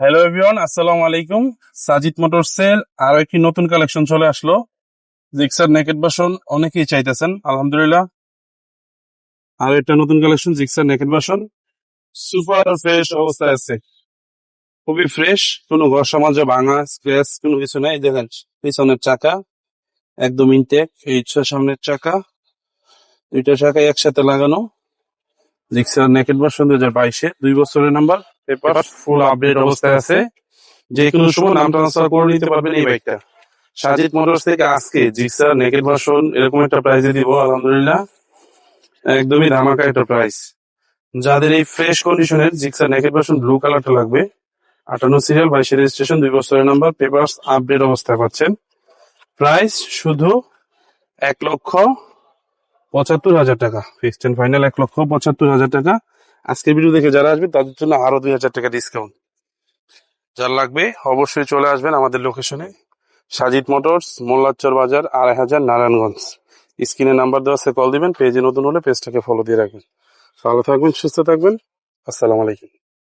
Hello everyone আসসালামু আলাইকুম সাজিদ মোটরসের আরও একটি নতুন কালেকশন চলে আসলো। জিক্সার নেকেট বাসন অনেকেই চাইতেছেন, আলহামদুলিল্লাহ। আর একটা নতুন collection Gixxer naked version super fresh অবস্থায় আছে। খুবই ফ্রেশ কোনো ঘর সমাজে ভাঙা স্ক্র্যাচ কোনো কিছু নাই। দেখেন, পিছনের চাকা, একদম ইনটেক এই সামনের চাকা। দুইটা চাকা একসাথে লাগানো। জিক্সার নেকেট বাসন দুই হাজার বাইশে, দুই বছরের নাম্বার পেপার ফুল আপডেট অবস্থায় আছে। যে কোনো সময় নাম ট্রান্সফার করে নিতে পারবেন এই বাইকটা সাজিদ মোটরস থেকে আজকে জিক্সার নেকেট ভার্সন, এরকম একটা প্রাইজে দিব, আলহামদুলিল্লাহ। একদমই ধামাকা একটা প্রাইস যাদের এই ফ্রেশ কন্ডিশনের জিক্সার নেকেট ভার্সন ব্লু কালারটা লাগবে, আটান্ন সিরিয়াল বাইশে রেজিস্ট্রেশন দুই বছরের নাম্বার পেপারস আপডেট অবস্থায় পাচ্ছেন। প্রাইস শুধু এক লক্ষ পঁচাত্তর হাজার টাকা। ফিক্সড এন্ড ফাইনাল এক লক্ষ পঁচাত্তর হাজার টাকা। আজকের ভিডিও দেখে যারা আসবে তাদের জন্য আরও দুই হাজার টাকা ডিসকাউন্ট যার লাগবে, অবশ্যই চলে আসবেন আমাদের লোকেশনে সাজিদ মোটরস, মোল্লাচর বাজার, আড়াই হাজার নারায়ণগঞ্জ। স্ক্রিনে নাম্বার দেওয়া আছে কল দিবেন। পেজে নতুন হলে পেজটাকে ফলো দিয়ে রাখবেন। ভালো থাকবেন, সুস্থ থাকবেন। আসসালামু আলাইকুম।